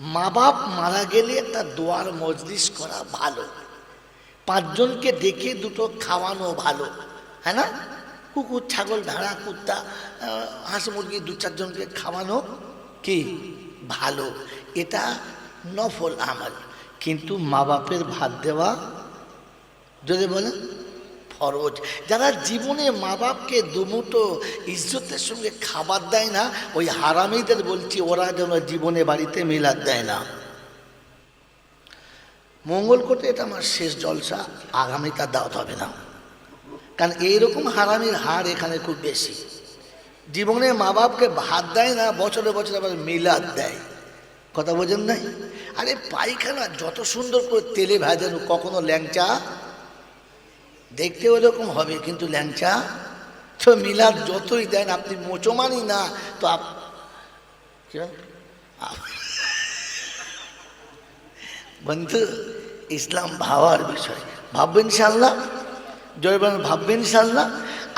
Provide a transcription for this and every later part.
মা বাপ মারা গেলে একটা দোয়ার মজলিস করা ভালো। পাঁচজনকে ডেকে দুটো খাওয়ানো ভালো হ্যাঁ না? কুকুর, ছাগল, ভেড়া, কুত্তা হাঁস, মুরগি, দু চারজনকে খাওয়ানো কি? ভালো। এটা নফল আমল। কিন্তু মা বাপের ভাত দেওয়া, যদি বলেন ফরজ যারা জীবনে মা বাপকে দুমুটো ইজ্জতের সঙ্গে খাবার দেয় না, ওই হারামিদের বলছি, ওরা যেন জীবনে বাড়িতে মিলাদ দেয় না। মঙ্গলকোটে এটা আমার শেষ জলসা আগামী তার দাওয়াত হবে না। কারণ এইরকম হারামির হার এখানে খুব বেশি। জীবনে মা বাপকে ভাত দেয় না, বছরে বছরে আবার মিলাদ দেয়। কথা বোঝেন নাই? আরে পায়খানা যত সুন্দর করে তেলে ভাজানো, কখনো ল্যাংচা দেখতে ওরকম হবে, কিন্তু ল্যাংচা তো মিলাদ যতই দেন, আপনি মোচমানি না, তো আপ বন্ধু, ইসলাম ভাবার বিষয়। ভাববেন ইনশাল্লাহ জয়বান, ভাববেন ইনশাল্লাহ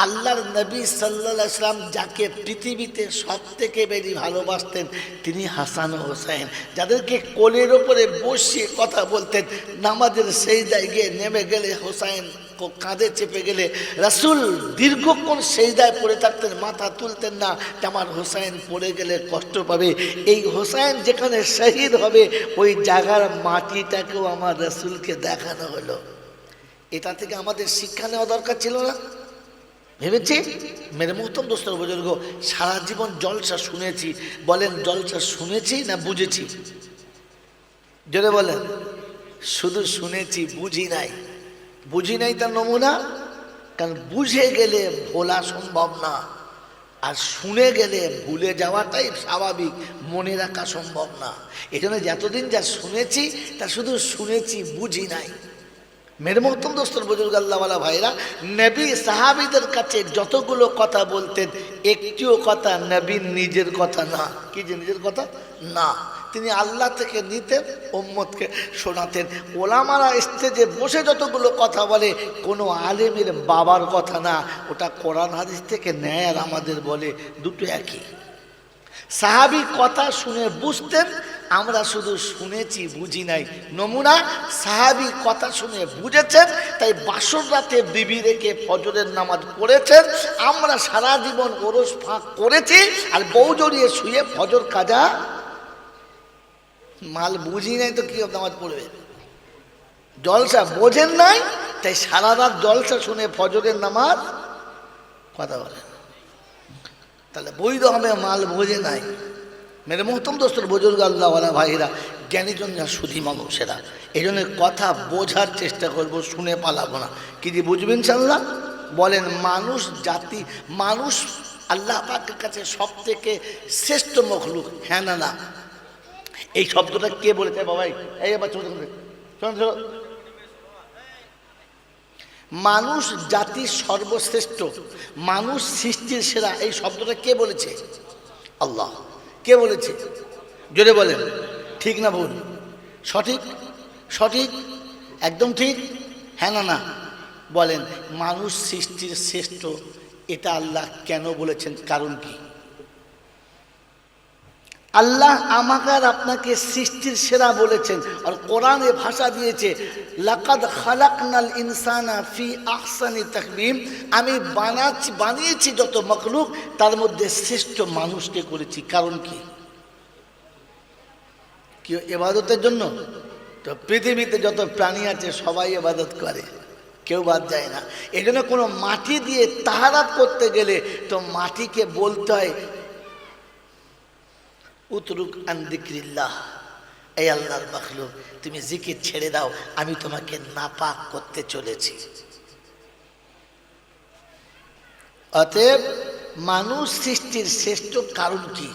আল্লাহর নবী সাল্লাহ ইসলাম যাকে পৃথিবীতে সব থেকে বেশি ভালোবাসতেন, তিনি হাসান হোসেন যাদেরকে কোলের ওপরে বসিয়ে কথা বলতেন, নামাজের সেই জায়গায় নেমে গেলে হোসাইন। কাঁধে চেপে গেলে রাসুল দীর্ঘক্ষণ সেই দায় পড়ে থাকতেন, মাথা তুলতেন না। আমার হোসাইন পড়ে গেলে কষ্ট পাবে। এই হোসাইন যেখানে শহীদ হবে, ওই জায়গার মাটিটাকেও আমার রাসুলকে দেখানো হলো। এটা থেকে আমাদের শিক্ষা নেওয়া দরকার ছিল না? ভেবেছি? মেরে মোহতম দোস্তর বুজুর্গ, সারা জীবন জলসা শুনেছি। বলেন, জলসা শুনেছি না বুঝেছি? জোরে বলেন, শুধু শুনেছি, বুঝি নাই। বুঝি নাই তার নমুনা? কারণ বুঝে গেলে ভোলা সম্ভব না। আর শুনে গেলে ভুলে যাওয়াটাই স্বাভাবিক, মনে রাখা সম্ভব না। এই জন্য যতদিন যা শুনেছি, তা শুধু শুনেছি, বুঝি নাই। মেরে মহতম দোস্তর বুজুর্গ আল্লাহওয়ালা ভাইরা, নবী সাহাবিদের কাছে যতগুলো কথা বলতেন, একটিও কথা নবীর নিজের কথা না। কি যে নিজের কথা? না। তিনি আল্লাহ থেকে নিতেন ওম্মদকে শোনাতেন। ওলামারা স্টেজে বসে যতগুলো কথা বলে, কোনো আলেমের বাবার কথা না, ওটা কোরআন হাদিস থেকে নেয় আর আমাদের বলে, দুটো একই। সাহাবি কথা শুনে বুঝতেন, আমরা শুধু শুনেছি, বুঝি নাই। নমুনা, সাহাবি কথা শুনে বুঝেছেন, তাই বাসর রাতে বিবি রেখে ফজরের নামাজ পড়েছেন। আমরা সারা জীবন ওরস ফাঁক করেছি, আর বউ জড়িয়ে শুয়ে ফজর কাজা মাল বুঝি নাই তো কি নামাজ পড়বে? জলসা বোঝেন নাই, তাই সারা রাত জলসা শুনে ফজরের নামাজ কথা বলেন। তাহলে বৈধ হবে মাল বোঝে নাই। মেরে মোহতম দোস্তর বুজুর্গ আল্লাহওয়ালা ভাইরা, জ্ঞানীজন যা সুধী মানুষেরা এই জন্য কথা বোঝার চেষ্টা করব, শুনে পালাবো না। কি যে বুঝবেন ইনশাল্লাহ বলেন, মানুষ জাতি, মানুষ আল্লাহ পাকের কাছে সব থেকে শ্রেষ্ঠ মখলুক হ্যাঁ না? এই শব্দটা কে বলেছে বাবাই? এই শোন মানুষ জাতির সর্বশ্রেষ্ঠ, মানুষ সৃষ্টির সেরা, এই শব্দটা কে বলেছে? আল্লাহ। কে বলেছে? জোরে বলেন। ঠিক না ভুল? সঠিক? সঠিক? একদম ঠিক? হ্যাঁ না না। বলেন, মানুষ সৃষ্টির শ্রেষ্ঠ, এটা আল্লাহ কেন বলেছেন? কারণ কি? আল্লাহ আমাকে আর আপনাকে সৃষ্টির সেরা বলেছেন আর কোরআনে ভাষা দিয়েছে, লাকাদ খালাকনাল ইনসানা ফি আহসানি তাকবিম। আমি বানাচ্ছি, বানিয়েছি যত মখলুক, তার মধ্যে শ্রেষ্ঠ মানুষকে করেছি। কারণ কি? কি এবাদতের জন্য? তো পৃথিবীতে যত প্রাণী আছে, সবাই এবাদত করে। কেউ বাদ যায় না। এই জন্য কোনো মাটি দিয়ে তাহারাত করতে গেলে তো মাটিকে বলতে হয় উতরুক আন্দিক্রিল্লাহ এই আল্লাহর মাখলুক, তুমি জিকির ছেড়ে দাও, আমি তোমাকে নাপাক করতে চলেছি। অতএব মানুষ সৃষ্টির শ্রেষ্ঠ কারণ কি?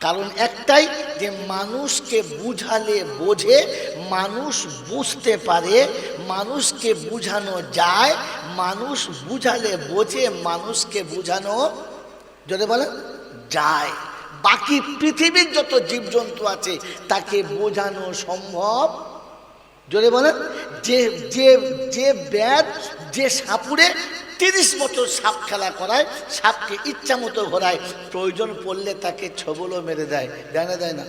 কারণ একটাই যে মানুষকে বুঝালে বোঝে, মানুষ বুঝতে পারে, মানুষকে বুঝানো যায়, মানুষ বুঝালে বোঝে, মানুষকে বুঝানো যদি বলেন, যায়। বাকি পৃথিবীর যত জীবজন্তু আছে, তাকে বোঝানো সম্ভব? জোরে বলেন, যে যে যে ব্যাট যে সাপুরে তিরিশ বছর সাপ খেলা করায়, সাপকে ইচ্ছা মতো ঘোরায়, প্রয়োজন পড়লে তাকে ছবলও মেরে দেয় দেয় দেয় না।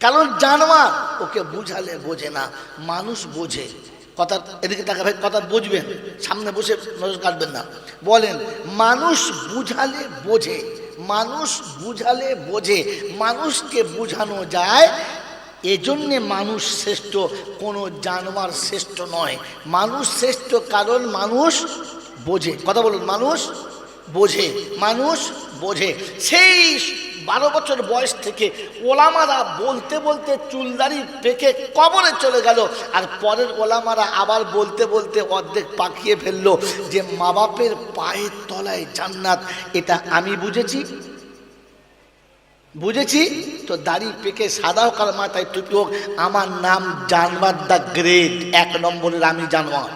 কারণ জানোয়ার ওকে বুঝালে বোঝে না, মানুষ বোঝে। কথা এদিকে টাকা ভাই, কথা বুঝবেন, সামনে বসে নজর কাটবেন না। বলেন, মানুষ বুঝালে বোঝে। মানুষ বুঝালে বোঝে, মানুষকে বুঝানো যায়, এজন্যে মানুষ শ্রেষ্ঠ, কোনো জানোয়ার শ্রেষ্ঠ নয়। মানুষ শ্রেষ্ঠ কারণ মানুষ বোঝে। কথা বলুন, মানুষ বোঝে। মানুষ বোঝে। সেই বারো বছর বয়স থেকে ওলামারা বলতে বলতে চুলদারি পেকে কবরে চলে গেল। আর পরের ওলামারা আবার বলতে বলতে অর্ধেক পাকিয়ে ফেলল যে মা বাপের পায়ের তলায় জান্নাত। এটা আমি বুঝেছি। বুঝেছি? তো দাড়ি পেকে সাদা হোক আর মাথায় টুপি হোক আমার নাম জানবার দ্য গ্রেট। এক নম্বরের আমি জানোয়ার।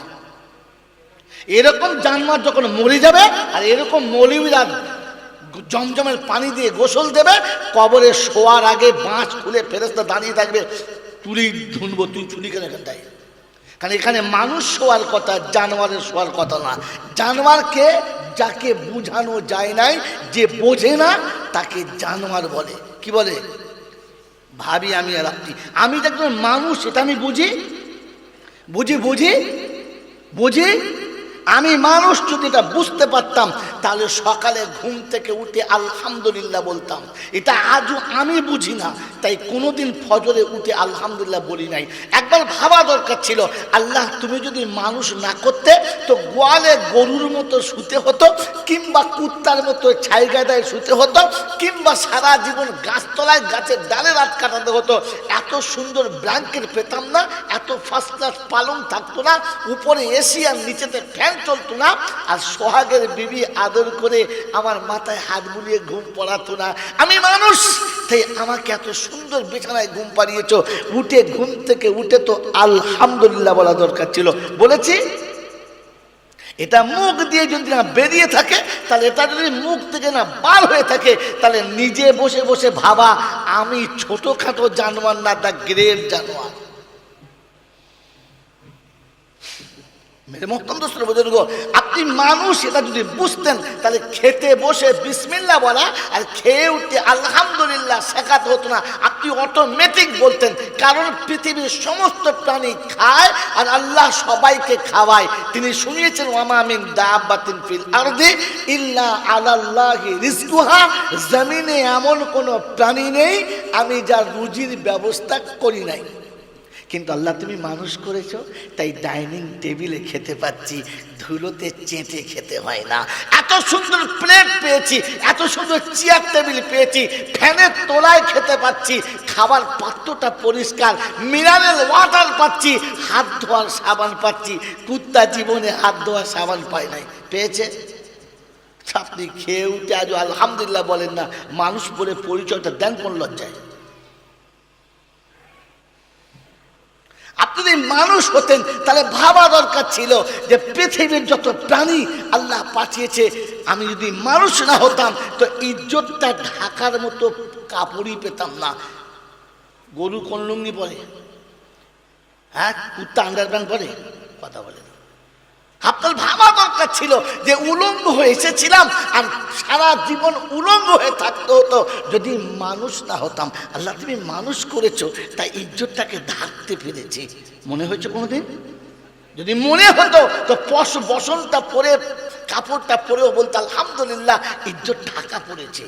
এরকম জানোয়ার যখন মরে যাবে, আর এরকম মৌলবীরা জমজমের পানি দিয়ে গোসল দেবে, কবরে শোয়ার আগে বাঁশ খুলে ফেরস্তা দাঁড়িয়ে থাকবে তুলি ধুনবো, তুই চুলি কেন এখানটায় কারণ এখানে মানুষ শোয়ার কথা, জানোয়ারের শোয়ার কথা না। জানোয়ারকে যাকে বুঝানো যায় নাই, যে বোঝে না, তাকে জানোয়ার বলে। কি বলে? ভাবি, আমি আর আপনি। আমি তো একজন মানুষ এটা আমি বুঝি। বুঝি বুঝি? বুঝি? আমি মানুষ যদি এটা বুঝতে পারতাম, তাহলে সকালে ঘুম থেকে উঠে আলহামদুলিল্লাহ বলতাম। এটা আজও আমি বুঝি না, তাই কোনোদিন ফজরে উঠে আলহামদুলিল্লাহ বলি নাই। একবার ভাবা দরকার ছিল, আল্লাহ তুমি যদি মানুষ না করতে, তো গোয়ালে গরুর মতো শুতে হতো, কিংবা কুত্তার মতো ছাই গাদায় শুতে হতো, কিংবা সারা জীবন গাছতলায় গাছের ডালে রাত কাটাতে হতো। এত সুন্দর ব্ল্যাঙ্কেট পেতাম না, এত ফার্স্ট ক্লাস পালং থাকতো না, উপরে এসি আর নিচেতে ফ্যান চলতো না। আর সোহাগের বিবি আদর করে আমার মাথায় হাত বুলিয়ে ঘুম পড়াতো না। আমি মানুষ, তাই আমাকে এত সুন্দর বিছানায় ঘুম পাড়িয়েছ। উঠে ঘুম থেকে উঠে তো আলহামদুলিল্লাহ বলা দরকার ছিল। বলেছি? এটা মুখ দিয়ে যদি না বেরিয়ে থাকে, তাহলে এটা যদি মুখ থেকে না বার হয়ে থাকে, তাহলে নিজে বসে বসে ভাবা, আমি ছোটখাটো জানোয়ার না, দা গ্রেট জানোয়ার। মেরে মোহতম দোস্তর আপনি মানুষ, এটা যদি বুঝতেন, তাহলে খেতে বসে বিসমিল্লা বলা আর খেয়ে উঠতে আলহামদুলিল্লাহ শেখাতে হতো না। আপনি অটোমেটিক বলতেন, কারণ পৃথিবীর সমস্ত প্রাণী খায় আর আল্লাহ সবাইকে খাওয়ায়। তিনি শুনিয়েছেন ওয়ামামিন দাবাতিন ফিল আরদি ইল্লা আলাল্লাহি রিজকুহা। জমিনে এমন কোনো প্রাণী নেই, আমি যার রুজির ব্যবস্থা করি নাই। কিন্তু আল্লাহ তুমি মানুষ করেছ, তাই ডাইনিং টেবিলে খেতে পাচ্ছি, ধুলোতে চেটে খেতে হয় না। এত সুন্দর প্লেট পেয়েছি, এত সুন্দর চেয়ার টেবিল পেয়েছি, ফ্যানের তোলায় খেতে পাচ্ছি, খাবার পাত্রটা পরিষ্কার, মিনারেল ওয়াটার পাচ্ছি, হাত ধোয়ার সাবান পাচ্ছি, কুত্তা জীবনে হাত ধোয়ার সাবান পায় নাই। পেয়েছে? আপনি খেয়ে উঠে আজ আলহামদুলিল্লাহ বলেন না, মানুষ বলে পরিচয়টা দেন কোন লজ্জায়? আপনি মানুষ হতেন, তাহলে ভাবা দরকার ছিল যে পৃথিবীর যত প্রাণী আল্লাহ পাঠিয়েছে, আমি যদি মানুষ না হতাম, তো ইজ্জতটা ঢাকার মতো কাপড়ই পেতাম না। গরু কোন লুঙ্গি পরে? হ্যাঁ কুত্তা আন্ডারপ্যান্ট পরে? কথা বলে। আপনার ভাবা দরকার ছিল যে উলঙ্গ হয়ে এসেছিলাম আর সারা জীবন উলঙ্গ হয়ে থাকতে হতো। যদি মানুষ না হতাম, আল্লাহ তুমি মানুষ করেছ, তাই ইজ্জতটাকে ঢাকতে পেরেছি। মনে হয়েছে কোনোদিন? যদি মনে হতো, তো পশ বসনটা পরে, কাপড়টা পরেও বলতো আলহামদুলিল্লাহ, ইজ্জত ঢাকা পড়েছে।